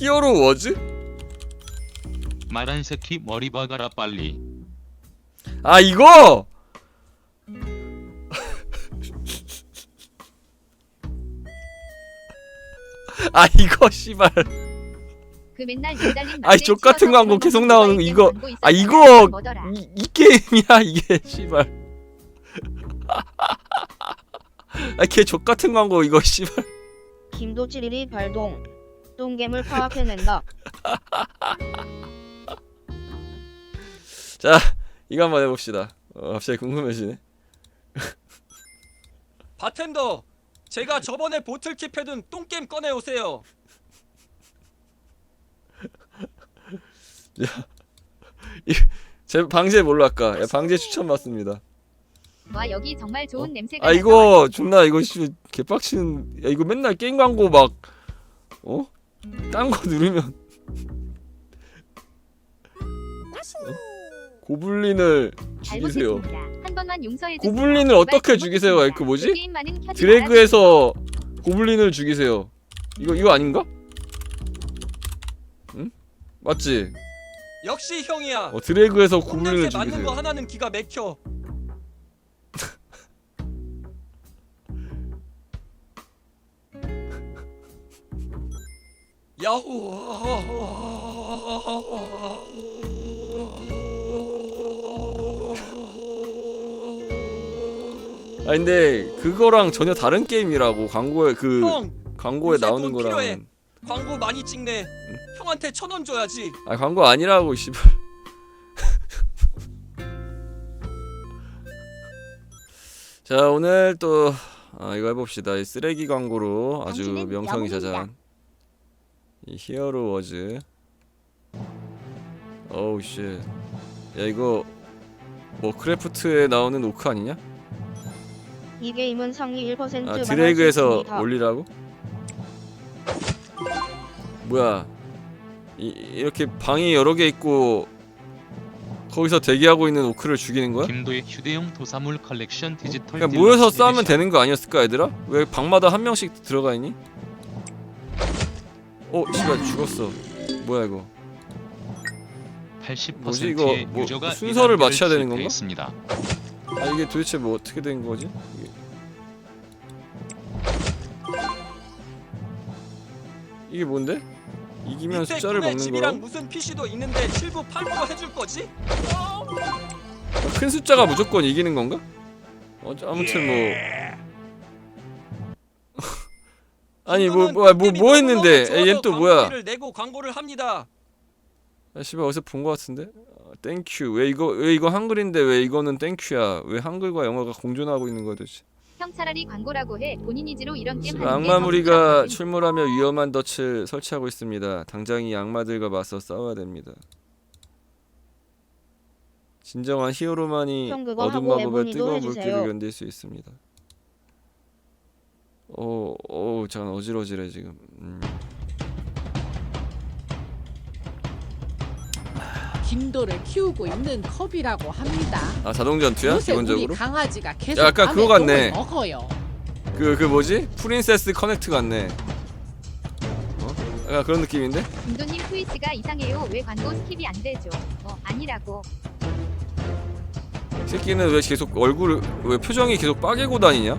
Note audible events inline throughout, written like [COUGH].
히어로 워즈? 말한 새끼 머리 박아라 빨리. 아 이거? [LAUGHS] 아 이거 씨발. 그 맨날 매달린 아이, 족 같은 광고 계속 나오는 거 이거- 아 이거 이, 이 게임이야 이게 씨발. [LAUGHS] 아걔 족 같은 광고 이거 씨발. 김도찌리리 발동 똥개물 파악해낸다. 자 이거 한번 해봅시다. 어, 갑자기 궁금해지네. 바텐더 제가 저번에 보틀킵 해둔 똥겜 꺼내오세요. [LAUGHS] 제 방제 뭘로 할까? 야, 방제 추천 받습니다. 와 여기 정말 좋은 냄새가 아 이거 존나 이거 씨 개빡치는 야 이거 맨날 게임 광고 막 어? 딴 거 누르면 어? 고블린을 죽이세요. 한 번만 용서해 주세요. 고블린을 어떻게 죽이세요? 그 뭐지? 그 게임만은 켜지 드래그에서 고블린을 죽이세요 이거 이거 아닌가? 응? 맞지? 역시 형이야 어 드래그에서 고블린을 맡는 거 죽이세요 하나는 기가 막혀 아 근데 그거랑 전혀 다른 게임이라고 광고에 그 형 광고에 요새 나오는 돈 필요해. 거랑은 광고 많이 찍네 형한테 천 원 줘야지 아 광고 아니라고 씨발. [LAUGHS] 자 오늘 또 아, 이거 해봅시다. 이 쓰레기 광고로 아주 당신은 명성이 영웅이다. 이 히어로 워즈. 어우 씨. 야 이거 뭐 크래프트에 나오는 오크 아니냐? 이 게임은 상위 1%만 아 할수 드래그에서 있습니다. 올리라고? 뭐야? 이, 이렇게 방이 여러 개 있고 거기서 대기하고 있는 오크를 죽이는 거야? 김도의 휴대용 도사물 컬렉션 디지털 그냥 모여서 싸우면. 되는 거 아니었을까 얘들아? 왜 방마다 한 명씩 들어가 있니? 어 씨발 죽었어 뭐야 이거 80%의 뭐지, 이거 뭐 유저가 순서를 이단계를 맞춰야 되는 건가? 실패했습니다. 아 이게 도대체 뭐 어떻게 된 거지? 이게, 이게 뭔데? 이기면 밑에 숫자를 꿈의 먹는 집이랑 거야? 무슨 PC도 있는데 7부 8부 해줄 거지? 큰 숫자가 무조건 이기는 건가? 어, 아무튼 뭐 아니 뭐뭐뭐 뭐 했는데 얘는 또 뭐야? 를 내고 광고를 합니다. 아 씨발 어디서 본 거 같은데? 아, 땡큐 왜 이거 왜 이거 한글인데 왜 이거는 땡큐야? 왜 한글과 영어가 공존하고 있는 도대체? 형 차라리 광고라고 해. 본인 이지로 이런 게임 지금 하는 게 악마 더 무리가. 출몰하며 위험한 덫을 설치하고 있습니다. 당장 이 악마들과 맞서 싸워야 됩니다. 진정한 히어로만이 형 그거 어둠 하고 마법의 뜨거운 해주세요. 불길을 견딜 수 있습니다. 어, 어, 잠깐 어지러지래 지금. 음. 김도를 키우고 있는 컵이라고 합니다. 아 자동 전투야 요새 우리 기본적으로? 강아지가 계속 밤에 그거 같네. 먹어요. 그 그 뭐지? 프린세스 커넥트 같네. 어? 약간 그런 느낌인데? 김도님 트위치가 이상해요. 왜 광고 스킵이 안 되죠? 어 아니라고. 이 새끼는 왜 계속 얼굴 왜 표정이 계속 빠개고 다니냐?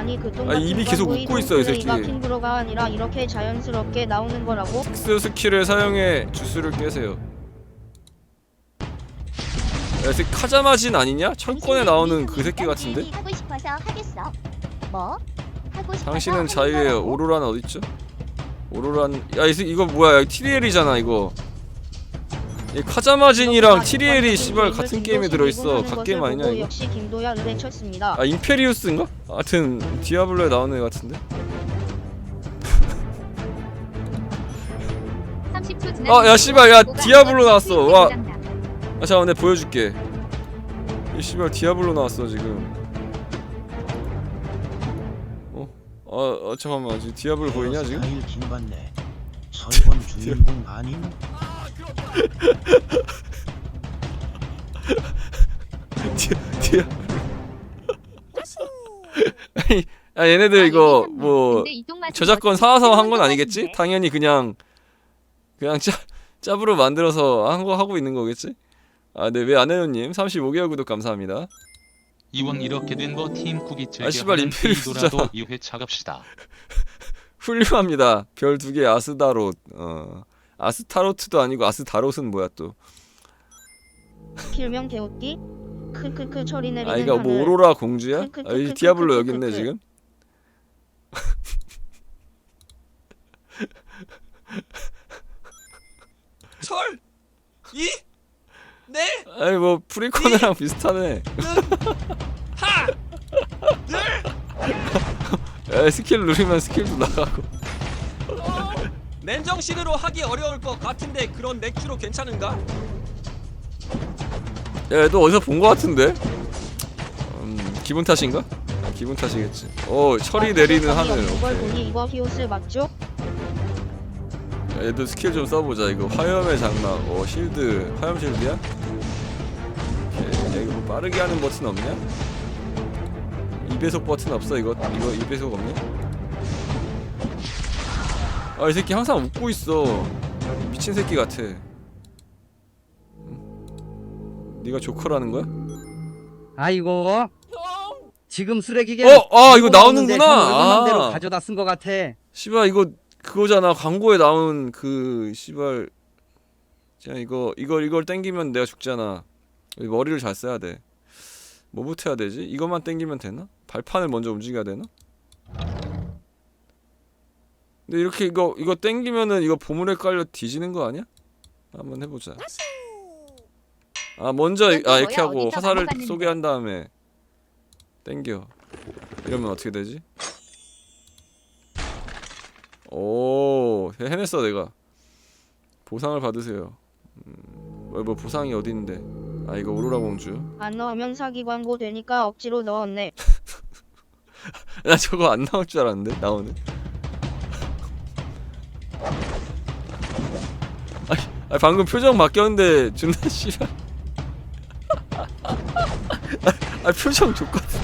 아니 그똥 아, 입이 계속 웃고 있어요, 이 새끼. 가 킹브로가 아니라 이렇게 자연스럽게 나오는 거라고. 특수 스킬을 사용해 주스를 깨세요. 야, 이 새끼 카자마진 아니냐? 철권에 나오는 그 새끼 같은데? 하고 싶어서 하겠어. 뭐? 하고 싶어서 당신은 하는 거라고. 오로라는 어딨죠? 오로란 야 이 새끼 이거 뭐야? 티리엘이잖아 이거. 이 카자마진이랑 티리엘이 씨발 같은 게임에 들어있어. 각 게임 아니냐 이거? 역시 김도야를 외쳤습니다. 아 임페리우스인가? 하여튼 디아블로에 나오는 애 같은데? 30초 [LAUGHS] 지난 아, 야, 씨발, 야, 디아블로 나왔어. 와. 아 잠깐 내가 보여줄게. 이 씨발 디아블로 나왔어 지금. 어? 아, 아 잠깐만 지금 디아블로 보이냐 지금? 스타일 킹받네. 설권 주인공 아님? 디, 디아. 아니 아 얘네들 아, 이거. 뭐 저작권 사와서 한 건? 아니겠지? 당연히 그냥 그냥 짭 짭으로 만들어서 한 거 하고 있는 거겠지? 아, 네, 왜 안해요님 35개월 구독 감사합니다. 이왕 이렇게 된 거팀 쿠기 즐겨 아, 씨발, 하는 임페리우스잖아. 페이도라도 2회 차 갑시다. 훌륭합니다. 별 두 개 아스다롯. 어. 아스타로트도 아니고 아스다롯은 뭐야 또? 길명 개웃기 크크크 처리 내리는 아, 이거 뭐 하늘. 오로라 공주야? 아, 이 크, 디아블로 크, 여기 크, 있네 크. 지금. [LAUGHS] 철! 이! 네! 아니 뭐 프리코네랑 비슷하네. 하! [LAUGHS] 야, 스킬 누르면 스킬도 나가고. 맨정신으로 하기 어려울 것 같은데 그런 맥주로 괜찮은가? 야, 너 어디서 본거 같은데? 음, 기분 탓인가? 기분 탓이겠지. 어, 철이 내리는 하늘. 이걸. 보니 이거 히오스 맞죠? 야, 얘도 스킬 좀 써보자. 이거 화염의 장막. 어, 실드. 화염 실드야? 오케이. 야, 이거 뭐 빠르게 하는 버튼 없냐? 2배속 버튼 없어? 이거 이거 2배속 없냐? 아, 이 새끼 항상 웃고 있어. 미친 새끼 같아. 응? 네가 조커라는 거야? 아이고 지금 쓰레기게 어, 아, 이거 나오는구나. 맘대로 아. 가져다 쓴 것 같아 씨발 이거 그거잖아 광고에 나온 그 씨발 자 이거 이걸 이걸 땡기면 내가 죽잖아 이 머리를 잘 써야 돼 뭐부터 해야 되지 이것만 땡기면 되나 발판을 먼저 움직여야 되나 근데 이렇게 이거 이거 땡기면은 이거 보물에 깔려 뒤지는 거 아니야? 한번 해보자. 아 먼저 이- 아 이렇게 하고 화살을 넘어갔는데. 쏘게 한 다음에 땡겨. 이러면 어떻게 되지? 오 해- 해냈어 내가. 보상을 받으세요. 음, 뭐, 뭐 보상이 어디 있는데? 아 이거 오로라 공주. 안 넣으면 사기 광고 되니까 억지로 넣었네. [LAUGHS] 나 저거 안 나올 줄 알았는데 나오네 아니 방금 표정 바뀌었는데 존나 씨발 아, 아 표정 족같은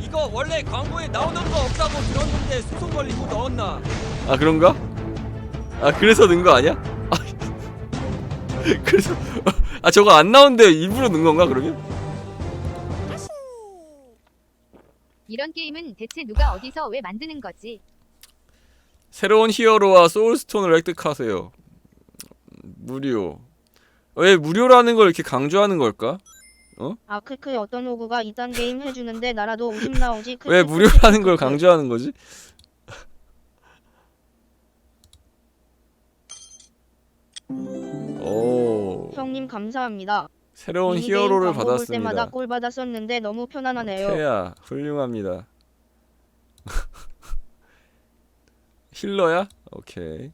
이거 원래 광고에 나오는 거 없다고 들었는데 소송 걸리고 넣었나? 아 그런가? 아 그래서 넣은 거 아니야? [LAUGHS] 아, 그래서 아 저거 안 나오는데 일부러 넣은 건가 그러면? 게임은 대체 누가 어디서 왜 만드는 거지? 새로운 히어로와 소울스톤을 획득하세요. 무료. 왜 무료라는 걸 이렇게 강조하는 걸까? 아 크크 어떤 호구가 이딴 게임 해주는데 나라도 웃음 나오지. 크크, 왜 크크, 무료라는 걸. 강조하는 거지? [LAUGHS] 오, 형님 감사합니다. 새로운 미니게임 히어로를 광고 볼 때마다 받았습니다. 꼴 받았었는데 너무 편안하네요. 태야, 훌륭합니다. [LAUGHS] 힐러야? 오케이.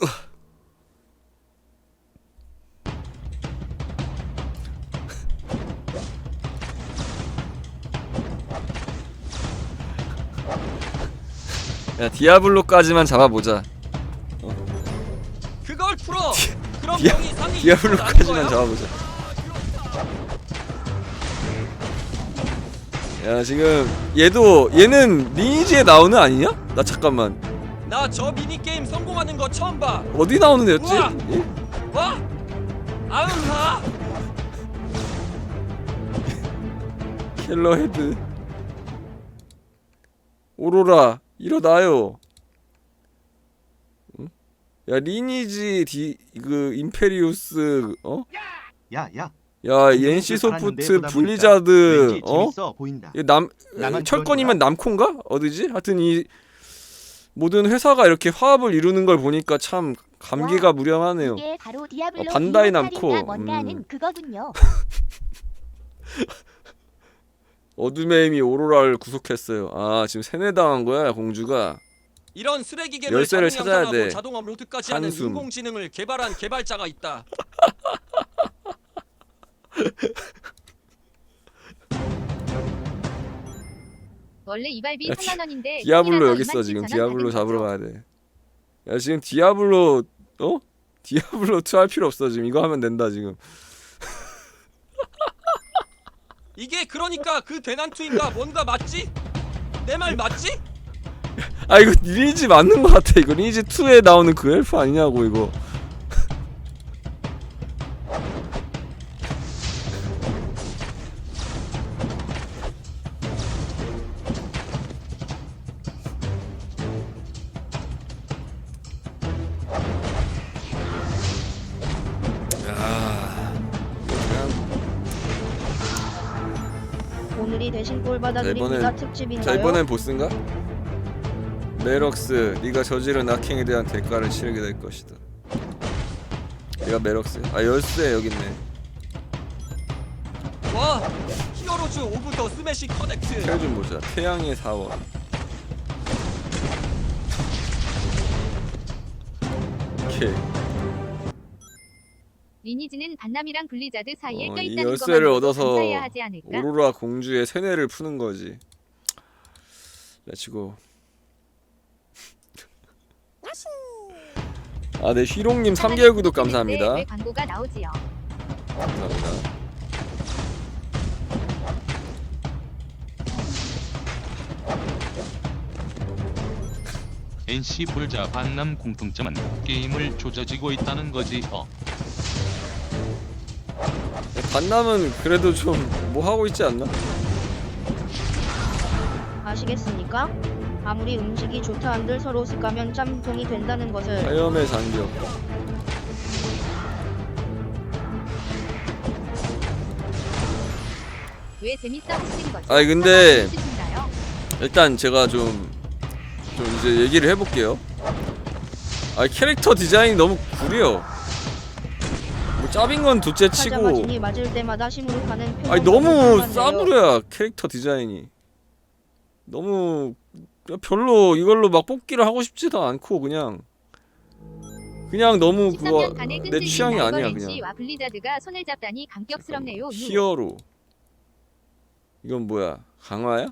[LAUGHS] 야 디아블로까지만 잡아보자. 디아- 디아블로까지만 잡아보자. 야 지금 얘도 얘는 리니지에 나오는 아니냐? 나 잠깐만 나 저 미니 게임 성공하는 거 처음 봐! 어디 나오는 애였지? 우와! 예? 와! 아흥하! 킬러 헤드 오로라 일어나요 응? 야 리니지 디 그 임페리우스 어? 야 야 야 NC 소프트 블리자드 어? 나만 철권이면 남콘가 어디지? 하여튼 이 모든 회사가 이렇게 화합을 이루는 걸 보니까 참 감개가 무량하네요. 어, 반다이 남코. 음. [LAUGHS] 어둠의 힘이 오로라를 구속했어요. 아 지금 세뇌당한 거야 공주가. 이런 쓰레기 개를 열쇠를 자동 찾아야 양산하고 돼. 자동 업로드까지 하는 한숨. 인공지능을 개발한 개발자가 있다. [LAUGHS] 원래 이발비 야, 3만 원인데 디아블로 여기 있어 27,000원 지금 디아블로. 잡으러 가야 돼. 야 지금 디아블로 어? 디아블로 [LAUGHS] 2 할 필요 없어 지금 이거 하면 된다 지금. 이게 그러니까 그 대난투인가 뭔가 맞지? 내 말 맞지? 아 이거 리니지 맞는 거 같아 이거 리니지 2에 나오는 그 엘프 아니냐고 이거. 오늘이 대신 자, 이번엔- 특집인가요? 자 이번엔 보스인가? 메럭스 네가 저지른 악행에 대한 대가를 치르게 될 것이다. 얘가 메럭스 아 열쇠 여기 있네. 와 히어로즈 오브 더 스매시 커넥트. tel 좀 보자. 태양의 사원. 오케이. 리니지는 반남이랑 블리자드 사이에 어, 껴있다는 열쇠를 얻어서 감사해야 하지 않을까? 오로라 공주의 세뇌를 푸는 거지. 렛츠고 아 네 휘롱님 3개월 구독 감사합니다 왜 광고가 나오지요? 감사합니다 NC 볼자 반남 공통점은 게임을 조져지고 있다는 거지. 어. 반남은 그래도 좀 뭐 하고 있지 않나? 아시겠습니까? 아무리 음식이 좋다 한들 서로 습가면 짬통이 된다는 것을 자염의 장벽 왜 재밌어 하신 거죠? 아니, 근데-? 일단 제가 좀, 좀 이제 얘기를 해볼게요. 아 캐릭터 디자인이 너무 구려. 뭐 짭인 건 둘째 치고, 맞을 때마다 표정 아니 너무 싸구려야 캐릭터 디자인이. 너무 별로 이걸로 막 뽑기를 하고 싶지도 않고 그냥 그냥 너무 그거 13년간의 내 취향이 아니야 그냥. 블리자드가 손을 잡다니 감격스럽네요. 유. 히어로. 이건 뭐야? 강화야?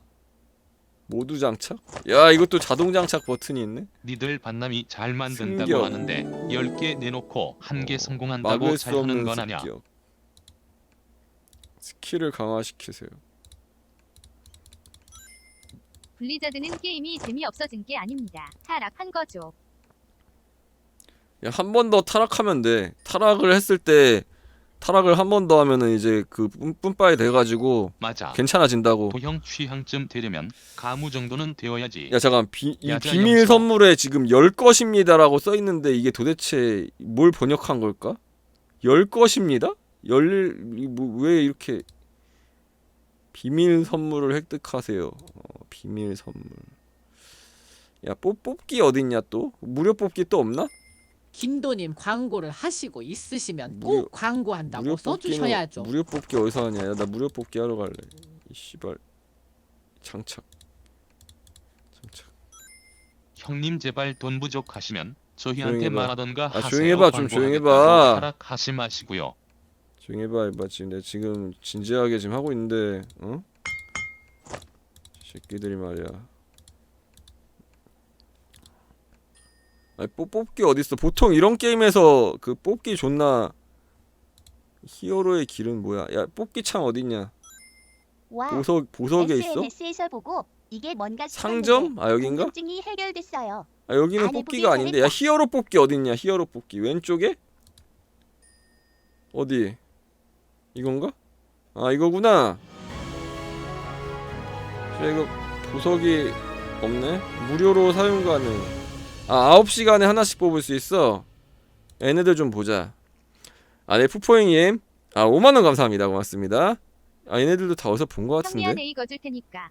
모두 장착? 야 이것도 자동 장착 버튼이 있네. 니들 반남이 잘 만든다고 승격. 하는데 10개 내놓고 한 개 성공한다고 막을 수 잘하는 없는 건 아냐. 습격. 스킬을 강화시키세요. 블리자드는 게임이 재미없어진 게 아닙니다. 타락한 거죠. 야한번 더 타락하면 돼. 타락을 했을 때 타락을 한 번 더 하면은 이제 그 뿜- 뿜빠이 돼가지고 맞아. 괜찮아진다고. 도형 취향쯤 되려면 가무 정도는 되어야지. 야 잠깐 비, 이 야자 비밀 영서. 선물에 지금 열 것입니다라고 써 있는데 이게 도대체 뭘 번역한 걸까? 열 것입니다? 열왜 이렇게 비밀 선물을 획득하세요. 어, 비밀 선물. 야 뽑, 뽑기 어딨냐 또? 무료 뽑기 또 없나? 김도님 광고를 하시고 있으시면 무료- 꼭 광고한다고 무료 써주셔야죠. 무료 뽑기 어디서 하냐? 야, 나 무료 뽑기 하러 갈래. 이 씨발 장착. 장착. 형님 제발 돈 부족하시면 조용히 저희한테 해봐. 말하던가 아, 하세요. 조용히 해봐, 좀 조용히 해봐. 광고하겠다고 타락하지 마시고요. 조용히 해봐 이봐 지금 내가 지금 진지하게 지금 하고 있는데 어? 새끼들이 말이야 아니 뽑, 뽑기 어딨어 보통 이런 게임에서 그 뽑기 존나 히어로의 길은 뭐야 야 뽑기 창 어딨냐 와, 보석 보석에 있어? SNS에서 보고 이게 뭔가 상점? 아 여긴가? 해결됐어요. 아 여기는 뽑기가 아닌데 야. 히어로 뽑기 어딨냐 히어로 뽑기 왼쪽에? 어디? 이건가? 아 이거구나 자 이거 보석이 없네. 무료로 사용 가능. 아 9시간에 하나씩 뽑을 수 있어. 얘네들 좀 보자. 아네 푸포잉님. 아 5만원 감사합니다. 고맙습니다. 아 얘네들도 다 어디서 본거 같은데? 형미한 A 거줄 테니까.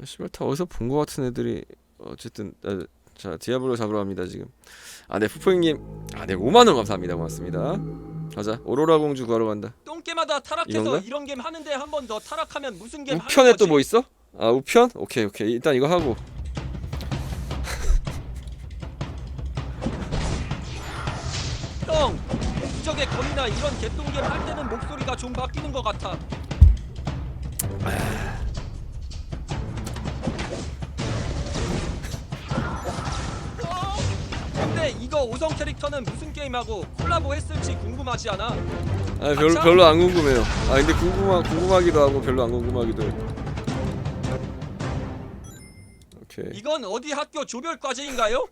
아, 씨발 다 어디서 본 것 같은 애들이 어쨌든 아, 자 디아블로 잡으러 갑니다 지금. 아네 푸포잉님. 아네 5만원 감사합니다. 고맙습니다 가자 오로라 공주 구하러 간다 똥개마다 타락해서 이건가? 이런 게임 하는데 한 번 더 타락하면 무슨 게임 하는 우편에 거지? 또뭐 있어? 아 우편? 오케이 오케이 일단 이거 하고 [LAUGHS] 형 기적의 검이나 이런 개똥 게임 할 때는 목소리가 좀 바뀌는 것 같아 이거 5성 캐릭터는 무슨 게임하고 콜라보 했을지 궁금하지 않아? 아 별로 아참. 별로 안 궁금해요. 아 근데 궁금하 궁금하기도 하고 별로 안 궁금하기도 해. 오케이. 이건 어디 학교 조별 과제인가요?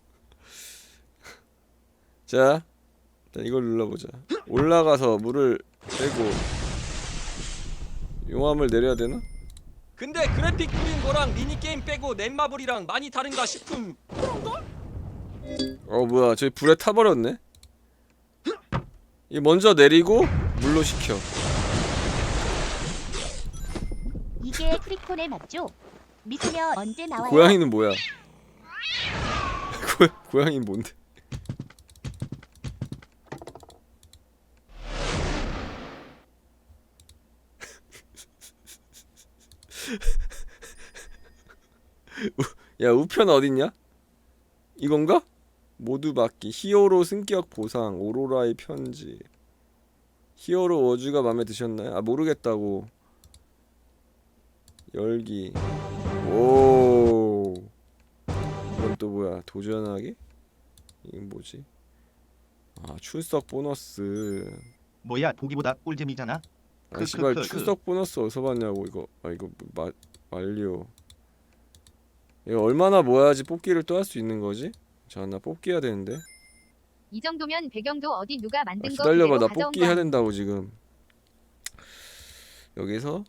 자, 일단 이걸 눌러보자. 올라가서 물을 빼고 용암을 내려야 되나? 근데 그래픽 그린 거랑 미니 게임 빼고 넷마블이랑 많이 다른가 싶음. 어 뭐야 저기 불에 타버렸네. 이 먼저 내리고 물로 식혀. 이게 크리콘의 맞죠? 믿으면 언제 나와요? 고양이는 뭐야? 고 고양이 뭔데? [LAUGHS] 우- 야 우편 어딨냐? 이건가? 모두 받기 히어로 승격 보상 오로라의 편지 히어로 워즈가 마음에 드셨나요? 아 모르겠다고 열기 오 이건 또 뭐야 도전하기? 이건 뭐지? 아 출석 보너스 뭐야 보기보다 꿀잼이잖아. 아 그, 씨발 출석 보너스 어디서 봤냐고 이거 아 이거 마, 완료 이거 얼마나 모아야지 뽑기를 또 할 수 있는 거지? 자 나 뽑기 해야 되는데 이 정도면 배경도 어디 누가 아, 만든 거 기다려봐 나 뽑기 거 해야 된다고 지금 여기서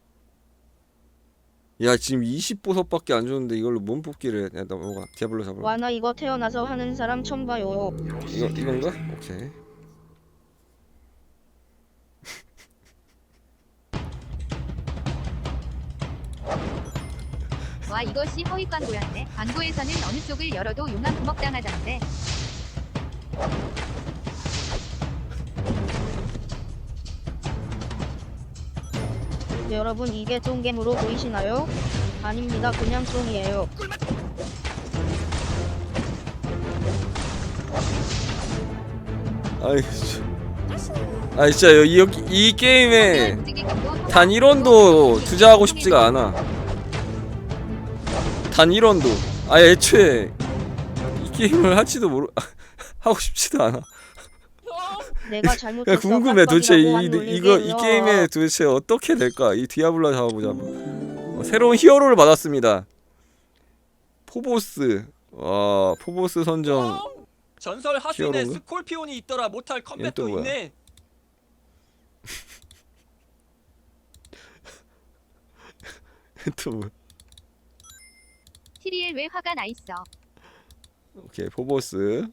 야 지금 20보석밖에 안 줬는데 이걸로 뭔 뽑기를 해? 야 넘어가 디아블로 잡으러 와나 이거 태어나서 하는 사람 처음 봐요. 이거 이건가? 오케이 와 이것이 허위 광고였네. 광고에서는 어느 쪽을 열어도 용암 구멍 당하던데. 여러분 이게 똥개무로 보이시나요? 아닙니다 그냥 똥이에요. 아이 진짜 아 진짜 이, 이, 이 게임에 단 1원도 투자하고 싶지가 않아 단 1원도 아예 애초에 이 게임을 할지도 모르 [LAUGHS] 하고 싶지도 않아 내가 [LAUGHS] 야, 잘못했어. 궁금해 도대체 이, 이, 이거 이. 게임에 도대체 어떻게 될까 이 디아블로 잡아보자. 어, 새로운 히어로를 받았습니다 포보스 와 포보스 선정 전설 하수인에 히어로인가? 스콜피온이 있더라 못할 또 컴뱃도 뭐야? 있네. [LAUGHS] 또 뭐야 티리엘 왜 화가 나 있어? 오케이 포보스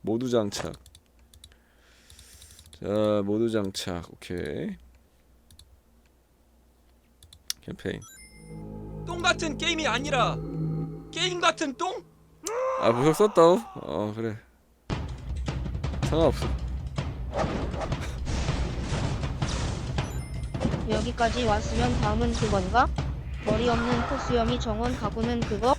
모두 장착 자 모두 장착 오케이 캠페인 똥 같은 게임이 아니라 게임 같은 똥? 아 무적 썼다고? 어 그래 상관없어 여기까지 왔으면 다음은 그건가? 머리 없는 코수염이 정원 가구는 그거?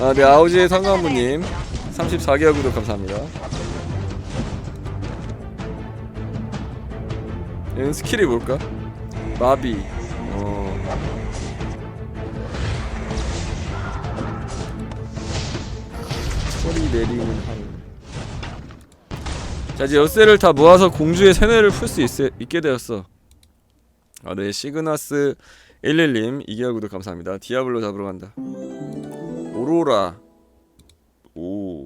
아 네 아우지의 상관부님 34개월 구독 감사합니다 얘는 스킬이 뭘까? 마비 어 소리 내리는 하늘 자 이제 열쇠를 다 모아서 공주의 세뇌를 풀 수 있게 되었어. 아네 시그나스 11님 2개월 구독 감사합니다. 디아블로 잡으러 간다. 오로라. 오.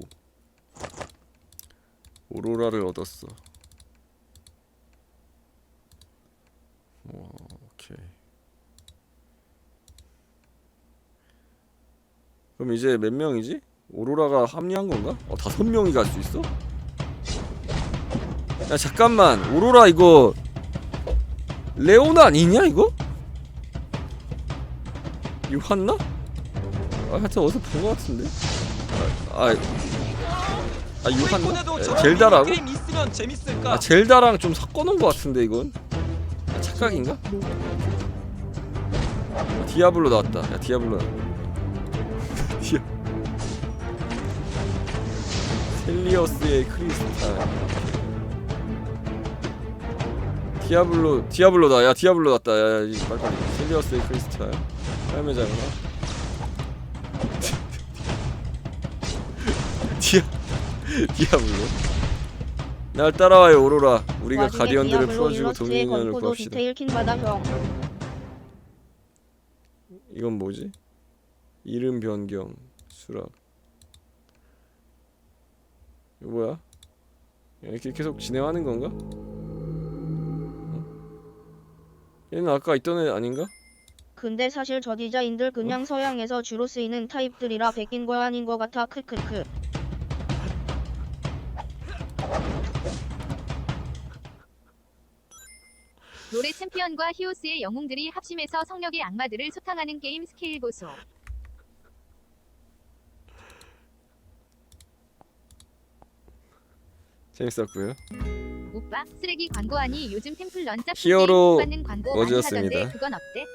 오로라를 얻었어. 오, 오케이. 그럼 이제 몇 명이지? 오로라가 합류한 건가? 어 다섯 명이 갈 수 있어? 야 잠깐만 오로라 이거 레오나 아니냐 이거? 왔나? 아 하여튼 어디서 본 것 같은데 아, 아, 아 왔나? 저런 젤다라고? 아 젤다랑 좀 섞어놓은 것 같은데 이건 아, 착각인가? 아, 디아블로 나왔다 야 디아블로 [LAUGHS] 디아 셀리어스의 크리스탈 디아블로 디아블로다. 야 디아블로 났다. 야, 야 이, 빨리빨리 실리어스의 크리스탈 할매자구나. 디아 디아블로. 날 따라와요 오로라. 우리가 와중에 가디언들을 디아블로 풀어주고 일러스트의 도미니언을 건포도 구합시다. 디테일 형 이건 뭐지? 이름 변경 수락. 이거 뭐야? 이렇게 계속 진행하는 건가? 얘는 아까 있던 애 아닌가? 근데 사실 저 디자인들 그냥 서양에서 주로 쓰이는 타입들이라 베낀 거 아닌 거 같아 크크크 노래 챔피언과 히오스의 영웅들이 합심해서 성력의 악마들을 소탕하는 게임 스케일 보소. 재밌었고요 오빠 쓰레기 광고 아니 요즘 템플 런짭 히어로 받는 광고 많이. 하던데 그건 어때?